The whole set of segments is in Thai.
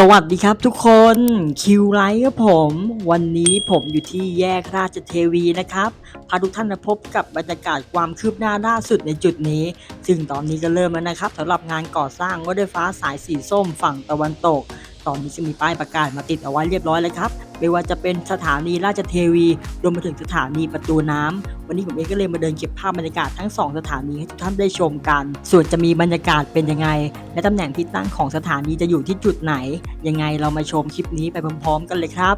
สวัสดีครับทุกคนคิวไลท์ครับผม วันนี้ผมอยู่ที่แยกราชเทวีนะครับพาทุกท่านมาพบกับบรรยากาศความคืบหน้าล่าสุดในจุดนี้ ซึ่งตอนนี้ก็เริ่มแล้วนะครับสำหรับงานก่อสร้างรถไฟฟ้าสายสีส้มฝั่งตะวันตก ตอนนี้จะมีป้ายประกาศมาติดเอาไว้เรียบร้อยแล้วครับ ไม่ว่าจะเป็นสถานีราชเทวีรวมไปถึงสถานีประตูน้ำวันนี้ผมเองก็เลยมาเดินเก็บภาพบรรยากาศทั้งสองสถานีให้ทุกท่านได้ชมกัน ส่วนจะมีบรรยากาศเป็นยังไง และตำแหน่งที่ตั้งของสถานีจะอยู่ที่จุดไหน ยังไงเรามาชมคลิปนี้ไปพร้อมๆ กันเลยครับ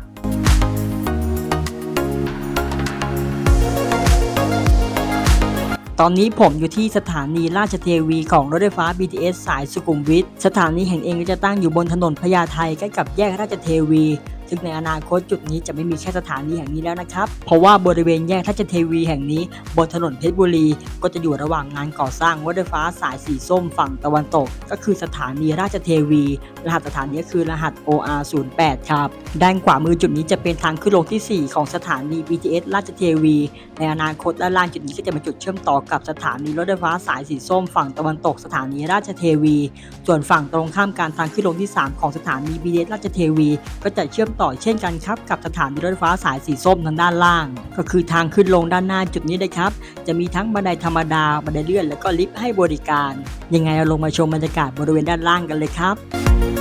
ตอนนี้ผมอยู่ที่สถานีราชเทวีของรถไฟฟ้า BTS สายสุขุมวิท สถานีแห่งเองก็จะตั้งอยู่บนถนนพญาไทใกล้กับแยกราชเทวี ซึ่งในอนาคตจุดนี้จะไม่มีแค่สถานีแห่งนี้แล้วนะครับ เพราะว่าบริเวณแยกราชเทวีแห่งนี้ บนถนนเพชรบุรี ก็จะอยู่ระหว่างงานก่อสร้างรถไฟฟ้าสายสีส้มฝั่งตะวันตก ก็คือสถานีราชเทวี รหัสสถานีคือรหัส OR 0 8 ครับ ด้านขวามือจุดนี้จะเป็นทางขึ้นลงที่ 4 ของสถานี BTS ราชเทวี ในอนาคตด้านล่างจุดนี้ก็จะเป็นจุดเชื่อมต่อกับสถานีรถไฟฟ้าสายสีส้มฝั่งตะวันตก สถานีราชเทวี ส่วนฝั่งตรงข้ามการทางขึ้นลงที่ 3 ของสถานี BTS ราชเทวี ก็จะเชื่อมต่อเช่นกันครับกับสถานีรถไฟฟ้าสายสีส้มทางด้านล่าง ก็คือทางขึ้นลงด้านหน้าจุดนี้เลยครับ จะมีทั้งบันไดธรรมดาบันไดเลื่อน และก็ลิฟต์ให้บริการ ยังไงเราลงมาชมบรรยากาศบริเวณด้านล่างกันเลยครับ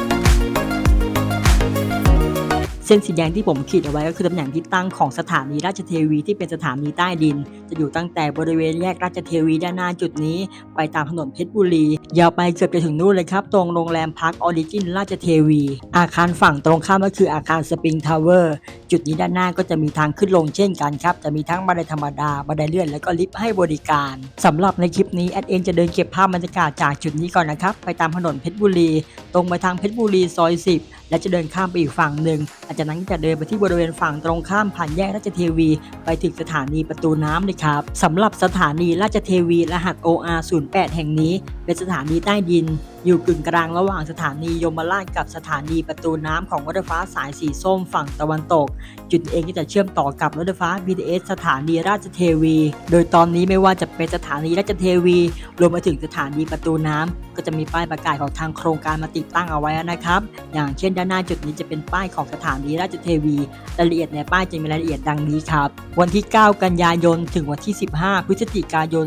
เส้นสีแดงที่ผมขีดเอาไว้ก็คือตำแหน่งที่ตั้งของสถานีราชเทวีที่เป็นสถานีใต้ดิน จะอยู่ตั้งแต่บริเวณแยกราชเทวีด้านหน้าจุดนี้ ไปตามถนนเพชรบุรี ยาวไปเกือบจะถึงนู่นเลยครับ ตรงโรงแรมพักออริจินราชเทวี อาคารฝั่งตรงข้ามก็คืออาคารสปริงทาวเวอร์จุดนี้ด้านหน้าก็จะมีทางขึ้นลงเช่นกันครับ จะมีทั้งบันไดธรรมดาบันไดเลื่อนแล้วก็ลิฟต์ให้บริการสำหรับในคลิปนี้แอดเองจะเดินเก็บภาพบรรยากาศจากจุดนี้ก่อนนะครับไปตามถนนเพชรบุรีตรงไปทางเพชรบุรีซอย 10 และจะเดินข้ามไปอีกฝั่งหนึ่งหลังจากนั้นจะเดินไปที่บริเวณฝั่งตรงข้ามผ่านแยกราชเทวี ไปถึงสถานีประตูน้ำเลยครับสำหรับสถานีราชเทวีรหัส OR 08แห่งนี้ เป็นสถานีใต้ดิน อยู่กึ่งกลางระหว่างสถานียมราชกับสถานีประตูน้ำของรถไฟฟ้าสายสีส้มฝั่งตะวันตก จุดเองก็จะเชื่อมต่อกับรถไฟฟ้า BTS สถานีราชเทวี โดยตอนนี้ไม่ว่าจะเป็นสถานีราชเทวี รวมไปถึงสถานีประตูน้ำก็จะมีป้ายประกาศของทางโครงการมาติติดตั้งเอาไว้นะครับ อย่างเช่นด้านหน้าจุดนี้จะเป็นป้ายของสถานีราชเทวี รายละเอียดในป้ายจะมีรายละเอียดดังนี้ครับ วันที่ 9 กันยายน ถึงวันที่ 15 พฤศจิกายน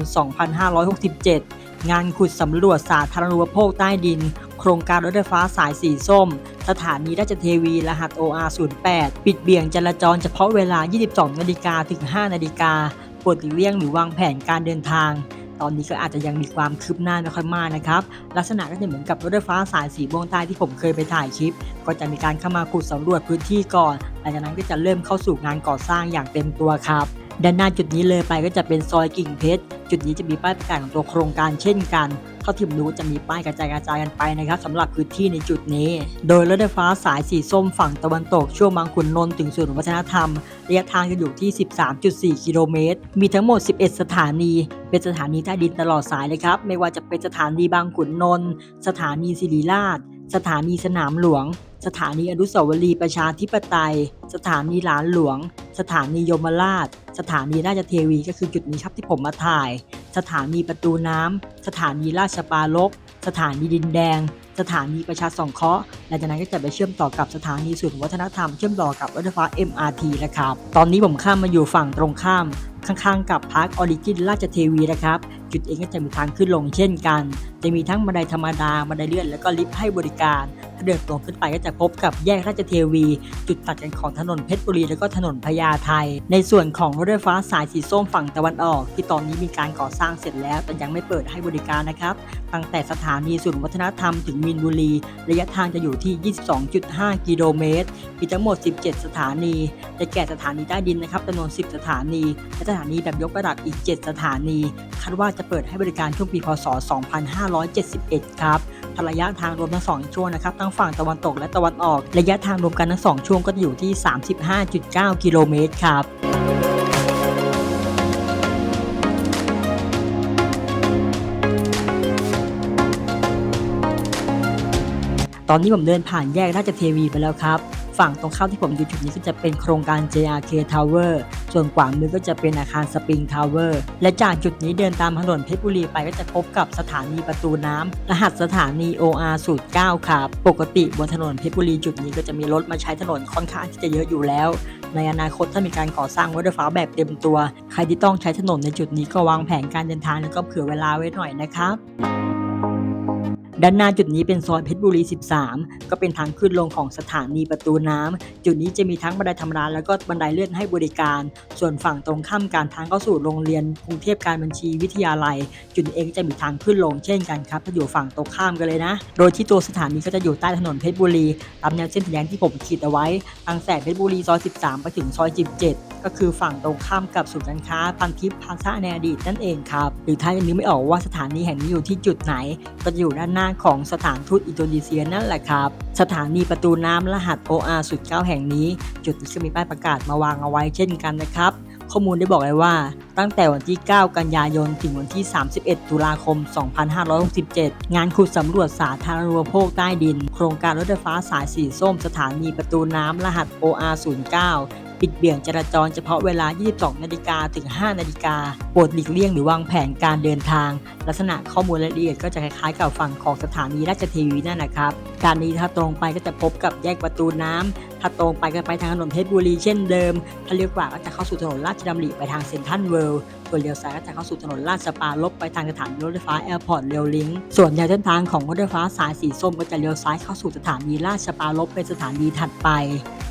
2567 งานขุดสำรวจสาธารณูปโภคใต้ดิน โครงการรถไฟฟ้าสายสีส้ม สถานีราชเทวี รหัส OR 08 ปิดเบี่ยงจราจรเฉพาะเวลา 22 นาฬิกาถึง 5 นาฬิกาโปรดหลีกเลี่ยงหรือวางแผนการเดินทาง ตอนนี้ก็อาจจะยังมีความคืบหน้าไม่ค่อยมากนะครับลักษณะก็จะเหมือนกับรถไฟฟ้าสายสีม่วงใต้ที่ผมเคยไปถ่ายคลิป ก็จะมีการเข้ามาขุดสำรวจพื้นที่ก่อนหลังจากนั้นก็จะเริ่มเข้าสู่งานก่อสร้างอย่างเต็มตัวครับ ด้านหน้าจุดนี้เลยไปก็จะเป็นซอยกิ่งเพชร จุดนี้จะมีป้ายประกาศของตัวโครงการเช่นกันเท่าที่ผมรู้จะมีป้ายกระจายกระจายกันไปนะครับสำหรับพื้นที่ในจุดนี้ โดยรถไฟฟ้าสายสีส้มฝั่งตะวันตกช่วงบางขุนนนท์ถึงศูนย์วัฒนธรรมระยะทางจะอยู่ที่ 13.4 กิโลเมตร มีทั้งหมด 11 สถานี เป็นสถานีใต้ดินตลอดสายเลยครับ ไม่ว่าจะเป็นสถานีบางขุนนนท์ สถานีศิริราช สถานีสนามหลวง สถานีอนุสาวรีย์ประชาธิปไตย สถานีหลานหลวง สถานียมราช สถานีราชเทวีก็คือจุดนี้ครับที่ผมมาถ่าย สถานีประตูน้ำสถานีราชปารภสถานีดินแดง สถานีประชาสงเคราะห์หลังจากนั้นก็จะไปเชื่อมต่อกับสถานีศูนย์วัฒนธรรม เชื่อมต่อกับรถไฟฟ้า MRT นะครับ ตอนนี้ผมข้ามมาอยู่ฝั่งตรงข้าม ข้างๆ กับพาร์คออริจินราชเทวีนะครับ จุดเองก็จะมีทางขึ้นลงเช่นกัน จะมีทั้งบันไดธรรมดา บันไดเลื่อน แล้วก็ลิฟต์ให้บริการ เดินตรงขึ้นไปก็จะพบกับแยกราชเทวี จุดตัดกันของถนนเพชรบุรีแล้วก็ถนนพญาไทในส่วนของรถไฟฟ้าสายสีส้มฝั่งตะวันออก ที่ตอนนี้มีการก่อสร้างเสร็จแล้ว แต่ยังไม่เปิดให้บริการนะครับ ตั้งแต่สถานีศูนย์วัฒนธรรมถึงมินบุรี ระยะทางจะอยู่ที่ 22.5 กิโลเมตร มีทั้งหมด 17 สถานีได้แก่สถานีใต้ดินนะครับจำนวน 10 สถานี และสถานีแบบยกระดับอีก 7 สถานี คาดว่าจะเปิดให้บริการช่วงปีพศ 2571 ครับ ทระยะทางรวมทั้ง 2 ช่วงนะครับทั้งฝั่งตะวันตกและตะวันออก ระยะทางรวมกันทั้ง 2 ช่วงก็จะอยู่ที่ 35.9 กิโลเมตรครับตอนนี้ผมเดินผ่านแยกราชเทวีไปแล้วครับ ฝั่งตรงข้ามที่ผมอยู่จุดนี้ก็จะเป็นโครงการ JRK Tower ส่วนขวามือก็จะเป็นอาคารสปริงทาวเวอร์และจากจุดนี้เดินตามถนนเพชรบุรีไปก็จะพบกับสถานีประตูน้ำรหัสสถานี OR สูตร9ครับปกติบนถนนเพชรบุรีจุดนี้ก็จะมีรถมาใช้ถนนค่อนข้างที่จะเยอะอยู่แล้ว ในอนาคตถ้ามีการก่อสร้างรถไฟฟ้าแบบเต็มตัว ใครที่ต้องใช้ถนนในจุดนี้ก็วางแผนการเดินทางแล้วก็เผื่อเวลาไว้หน่อยนะครับ ด้านหน้าจุดนี้เป็นซอยเพชรบุรี 13 ก็เป็นทางขึ้นลงของสถานีประตูน้ำจุดนี้จะมีทั้งบันไดธรรมดาแล้วก็บันไดเลื่อนให้บริการ ส่วนฝั่งตรงข้ามการทางเข้าสู่โรงเรียนกรุงเทพการบัญชีวิทยาลัย จุดเองจะมีทางขึ้นลงเช่นกันครับถ้าอยู่ฝั่งตรงข้ามกันเลยนะ โดยที่ตัวสถานีก็จะอยู่ใต้ถนนเพชรบุรีตามแนวเส้นสีแดงที่ผมขีดเอาไว้ตั้งแต่เพชรบุรีซอย 13 ไปถึงซอย 17ก็คือฝั่งตรงข้ามกับศูนย์การค้าพันทิพย์พาซ่าในอดีตนั่นเองครับ หรือถ้ายังนึกไม่ออกว่าสถานีแห่งนี้อยู่ที่จุดไหน ก็จะอยู่ด้านหน้าของสถานทูตอินโดนีเซียนั่นแหละครับ สถานีประตูน้ำรหัส OR สุดเก้าแห่งนี้ จุดนี้ก็มีป้ายประกาศมาวางเอาไว้เช่นกันนะครับ ข้อมูลได้บอกเลยว่า ตั้งแต่วันที่ 9 กันยายน ถึงวันที่ 31 ตุลาคม 2567 งานขุดสำรวจสาธารณูปโภคใต้ดิน โครงการรถไฟฟ้าสายสีส้ม สถานีประตูน้ำรหัส OR 09 ปิดเบี่ยงจราจรเฉพาะเวลา 22 นาฬิกาถึง 5 นาฬิกาโปรดหลีกเลี่ยงหรือวางแผนการเดินทาง ลักษณะข้อมูลรายละเอียดก็จะคล้ายๆกับฝั่งของสถานีราชเทวีนั่นนะครับการนี้ถ้าตรงไปก็จะพบกับแยกประตูน้ำถ้าตรงไปก็ไปทางถนนเพชรบุรีเช่นเดิม ถ้าเลี้ยวขวาก็จะเข้าสู่ถนนราชดำริไปทางเซ็นทรัลเวิลด์ส่วนเลี้ยวซ้ายก็จะเข้าสู่ถนนลาดสปาลบไปทางสถานีรถไฟฟ้าแอร์พอร์ตเรลลิงส่วนแนวเส้นทางของรถไฟฟ้าสายสีส้มก็จะเลี้ยวซ้ายเข้าสู่สถานีลาดสปาลบเป็นสถานีถัดไป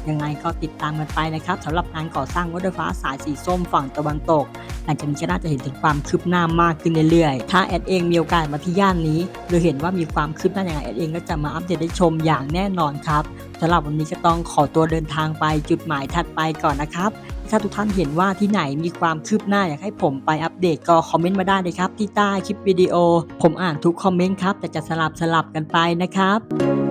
ยังไงก็ติดตามกันไปนะครับสำหรับงานก่อสร้างรถไฟฟ้าสายสีส้มฝั่งตะวันตกหลังจากนี้ก็น่าจะเห็นถึงความคืบหน้ามากขึ้นเรื่อยๆ ถ้าแอดเองมีโอกาสมาที่ย่านนี้ หรือเห็นว่ามีความคืบหน้าอย่างไรแอดเองก็จะมาอัปเดตให้ชมอย่างแน่นอนครับสำหรับวันนี้ก็ต้องขอตัวเดินทางไปจุดหมายถัดไปก่อนนะครับถ้าทุกท่านเห็นว่าที่ไหนมีความคืบหน้าอยากให้ผมไปอัปเดตก็คอมเมนต์มาได้เลยครับ ที่ใต้คลิปวิดีโอ ผมอ่านทุกคอมเมนต์ครับแต่จะสลับสลับกันไปนะครับ